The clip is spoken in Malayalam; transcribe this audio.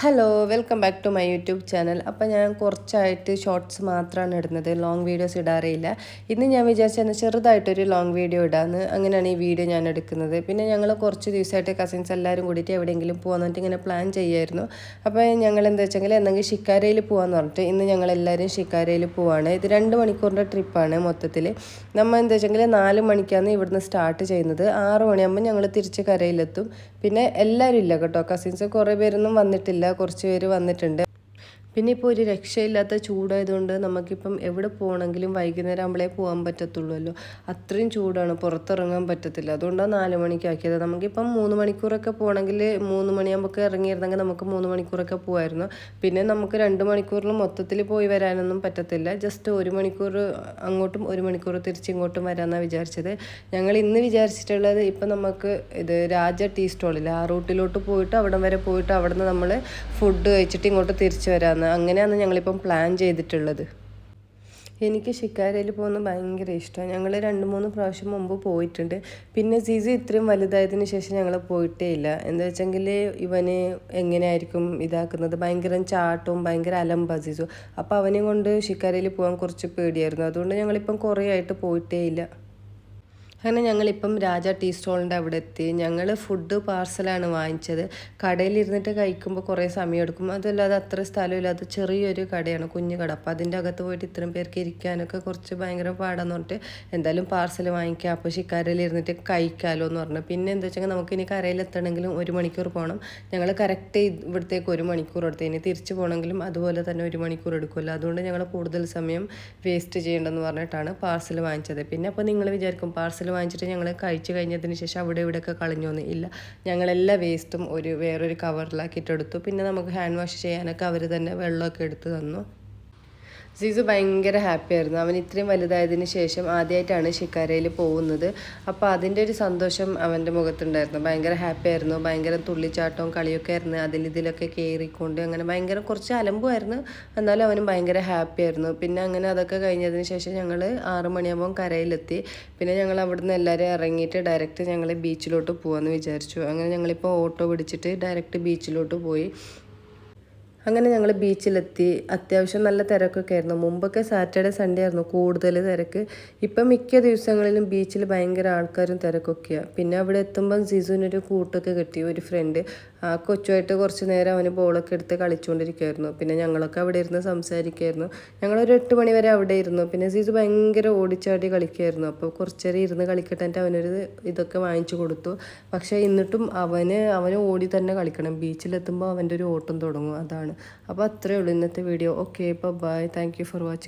Hello welcome back to my YouTube channel അപ്പോൾ ഞാൻ കുറച്ചായിട്ട് ഷോർട്സ് മാത്രമാണ് ഇടുന്നത്. ലോങ് വീഡിയോസ് ഇടാറില്ല ഇന്ന് ഞാൻ വിചാരിച്ചത് ചെറുതായിട്ടൊരു ലോങ് വീഡിയോ ഇടാമെന്ന് അങ്ങനെയാണ് ഈ വീഡിയോ ഞാൻ എടുക്കുന്നത്. പിന്നെ ഞങ്ങൾ കുറച്ച് ദിവസമായിട്ട് കസിൻസ് എല്ലാവരും കൂടിയിട്ട് എവിടെയെങ്കിലും പോകാൻ ഇങ്ങനെ പ്ലാൻ ചെയ്യായിരുന്നു. അപ്പോൾ ഞങ്ങൾ എന്താ വെച്ചെങ്കിൽ എന്തെങ്കിലും ഷിക്കാരയിൽ പോകാമെന്ന് പറഞ്ഞിട്ട് ഇന്ന് ഞങ്ങൾ എല്ലാവരും ഷിക്കാരയിൽ പോവാണ്. ഇത് രണ്ട് മണിക്കൂറിന്റെ ട്രിപ്പാണ് മൊത്തത്തിൽ നമ്മൾ എന്താ വെച്ചെങ്കിൽ നാല് മണിക്കാണ് ഇവിടുന്ന് സ്റ്റാർട്ട് ചെയ്യുന്നത്. ആറ് മണിയാകുമ്പോൾ ഞങ്ങൾ തിരിച്ച് കരയിലെത്തും. പിന്നെ എല്ലാവരും ഇല്ല കേട്ടോ. കസിൻസ് കുറേ പേരൊന്നും വന്നിട്ടില്ല. കുറച്ച് പേര് വന്നിട്ടുണ്ട്. പിന്നെ ഇപ്പോൾ ഒരു രക്ഷയില്ലാത്ത ചൂടായതുകൊണ്ട് നമുക്കിപ്പം എവിടെ പോകണമെങ്കിലും വൈകുന്നേരം ആകുമ്പോഴേ പോകാൻ പറ്റത്തുള്ളൂല്ലോ. അത്രയും ചൂടാണ്. പുറത്തിറങ്ങാൻ പറ്റത്തില്ല. അതുകൊണ്ടാണ് നാല് മണിക്കാക്കിയത്. നമുക്കിപ്പം മൂന്ന് മണിക്കൂറൊക്കെ പോകണമെങ്കിൽ മൂന്ന് മണിയാകുമ്പോൾ ഇറങ്ങിയിരുന്നെങ്കിൽ നമുക്ക് മൂന്ന് മണിക്കൂറൊക്കെ പോകുമായിരുന്നു പിന്നെ നമുക്ക് രണ്ട് മണിക്കൂറിൽ മൊത്തത്തിൽ പോയി വരാനൊന്നും പറ്റത്തില്ല. ജസ്റ്റ് ഒരു മണിക്കൂർ അങ്ങോട്ടും ഒരു മണിക്കൂർ തിരിച്ചിങ്ങോട്ടും വരാമെന്നാണ് വിചാരിച്ചത്. ഞങ്ങൾ ഇന്ന് വിചാരിച്ചിട്ടുള്ളത് ഇപ്പം നമുക്ക് ഇത് രാജ ടീ സ്റ്റോളിൽ ആ റൂട്ടിലോട്ട് പോയിട്ട് അവിടം വരെ പോയിട്ട് അവിടെ നിന്ന് നമ്മൾ ഫുഡ് കഴിച്ചിട്ട് ഇങ്ങോട്ട് തിരിച്ചു വരാമെന്ന് അങ്ങനെയാണ് ഞങ്ങളിപ്പം പ്ലാൻ ചെയ്തിട്ടുള്ളത്. എനിക്ക് ഷിക്കാരയിൽ പോകുന്നത് ഭയങ്കര ഇഷ്ടമാണ്. ഞങ്ങൾ രണ്ട് മൂന്ന് പ്രാവശ്യം മുമ്പ് പോയിട്ടുണ്ട്. പിന്നെ സീസി ഇത്രയും വലുതായതിന് ശേഷം ഞങ്ങൾ പോയിട്ടേ ഇല്ല. എന്താ വെച്ചെങ്കിൽ ഇവന് എങ്ങനെയായിരിക്കും ഇതാക്കുന്നത്? ഭയങ്കര ചാട്ടവും ഭയങ്കര അലമ്പാ സീസു അപ്പോൾ അവനെ കൊണ്ട് ഷിക്കാരയിൽ പോകാൻ കുറച്ച് പേടിയായിരുന്നു. അതുകൊണ്ട് ഞങ്ങളിപ്പം കുറേ ആയിട്ട് പോയിട്ടേ ഇല്ല. അങ്ങനെ ഞങ്ങളിപ്പം രാജ ടീ സ്റ്റോളിന്റെ അവിടെ എത്തി ഞങ്ങൾ ഫുഡ് പാർസലാണ് വാങ്ങിച്ചത്. കടയിലിരുന്നിട്ട് കഴിക്കുമ്പോൾ കുറേ സമയം എടുക്കും അതല്ലാതെ അത്ര സ്ഥലമില്ല. അത് ചെറിയൊരു കടയാണ് കുഞ്ഞു കട. അപ്പോൾ അതിന്റെ അകത്ത് പോയിട്ട് ഇത്രയും പേർക്ക് ഇരിക്കാനൊക്കെ കുറച്ച് ഭയങ്കര പാടാന്ന് പറഞ്ഞിട്ട് എന്തായാലും പാർസൽ വാങ്ങിക്കുക അപ്പോൾ ശിക്കാരയിൽ ഇരുന്നിട്ട് കഴിക്കാമല്ലോ എന്ന് പറഞ്ഞു. പിന്നെ എന്താ വെച്ചാൽ നമുക്ക് ഇനി കരയിലെത്തണമെങ്കിലും ഒരു മണിക്കൂർ പോകണം ഞങ്ങൾ കറക്റ്റ് ഇവിടത്തേക്ക് ഒരു മണിക്കൂർ എടുത്ത്. ഇനി തിരിച്ചു പോകണമെങ്കിലും അതുപോലെ തന്നെ ഒരു മണിക്കൂർ എടുക്കുമല്ലോ അതുകൊണ്ട് ഞങ്ങൾ കൂടുതൽ സമയം വേസ്റ്റ് ചെയ്യേണ്ടെന്ന് പറഞ്ഞിട്ടാണ് പാർസൽ വാങ്ങിച്ചത്. പിന്നെ അപ്പോൾ നിങ്ങൾ വിചാരിക്കും പാർസൽ വാങ്ങിച്ചിട്ട് ഞങ്ങൾ കഴിച്ചു കഴിഞ്ഞതിന് ശേഷം അവിടെ ഇവിടെയൊക്കെ കളഞ്ഞോന്ന് ഇല്ല. ഞങ്ങളെല്ലാ വേസ്റ്റും ഒരു വേറൊരു കവറിലാക്കിയിട്ട് എടുത്തു. പിന്നെ നമുക്ക് ഹാൻഡ് വാഷ് ചെയ്യാനൊക്കെ അവർ തന്നെ വെള്ളമൊക്കെ എടുത്ത് തന്നു. സീസു ഭയങ്കര ഹാപ്പി ആയിരുന്നു. അവൻ ഇത്രയും വലുതായതിന് ശേഷം ആദ്യമായിട്ടാണ് ഷിക്കാരയിൽ പോകുന്നത്. അപ്പോൾ അതിന്റെ ഒരു സന്തോഷം അവന്റെ മുഖത്തുണ്ടായിരുന്നു. ഭയങ്കര ഹാപ്പി ആയിരുന്നു. ഭയങ്കര തുള്ളിച്ചാട്ടവും കളിയൊക്കെ ആയിരുന്നു. അതിലിതിലൊക്കെ കയറിക്കൊണ്ട് അങ്ങനെ ഭയങ്കര കുറച്ച് അലമ്പുമായിരുന്നു. എന്നാലും അവനും ഭയങ്കര ഹാപ്പി ആയിരുന്നു. പിന്നെ അങ്ങനെ അതൊക്കെ കഴിഞ്ഞതിന് ശേഷം ഞങ്ങൾ ആറു മണിയാകുമ്പോൾ കരയിലെത്തി. പിന്നെ ഞങ്ങൾ അവിടുന്ന് എല്ലാവരും ഇറങ്ങിയിട്ട് ഡയറക്റ്റ് ഞങ്ങൾ ബീച്ചിലോട്ട് പോകാമെന്ന് വിചാരിച്ചു. അങ്ങനെ ഞങ്ങളിപ്പോൾ ഓട്ടോ പിടിച്ചിട്ട് ഡയറക്റ്റ് ബീച്ചിലോട്ട് പോയി. അങ്ങനെ ഞങ്ങൾ ബീച്ചിലെത്തി. അത്യാവശ്യം നല്ല തിരക്കൊക്കെ ആയിരുന്നു മുമ്പൊക്കെ സാറ്റർഡേ സൺഡേ ആയിരുന്നു കൂടുതൽ തിരക്ക്. ഇപ്പം മിക്ക ദിവസങ്ങളിലും ബീച്ചിൽ ഭയങ്കര ആൾക്കാരും തിരക്കൊക്കെയാണ് പിന്നെ അവിടെ എത്തുമ്പം സിസുവിനൊരു കൂട്ടൊക്കെ കിട്ടി ഒരു ഫ്രണ്ട് ആ കൊച്ചുമായിട്ട് കുറച്ച് നേരം അവന് ബോളൊക്കെ എടുത്ത് കളിച്ചുകൊണ്ടിരിക്കുമായിരുന്നു പിന്നെ ഞങ്ങളൊക്കെ അവിടെ ഇരുന്ന് സംസാരിക്കുമായിരുന്നു ഞങ്ങളൊരു എട്ട് മണി വരെ അവിടെ ഇരുന്നു. പിന്നെ സീസു ഭയങ്കര ഓടിച്ചാടി കളിക്കുമായിരുന്നു അപ്പോൾ കുറച്ച് നേരം ഇരുന്ന് കളിക്കട്ടെ എന്റെ അവനൊരു ഇതൊക്കെ വാങ്ങിച്ചു കൊടുത്തു. പക്ഷേ എന്നിട്ടും അവന് അവന് ഓടി തന്നെ കളിക്കണം. ബീച്ചിലെത്തുമ്പോൾ അവന്റെ ഒരു ഓട്ടം തുടങ്ങും. അതാണ്. അപ്പോൾ അത്രയേ ഉള്ളൂ ഇന്നത്തെ വീഡിയോ ഓക്കെ ഇപ്പോൾ ബൈ താങ്ക് ഫോർ വാച്ചിങ്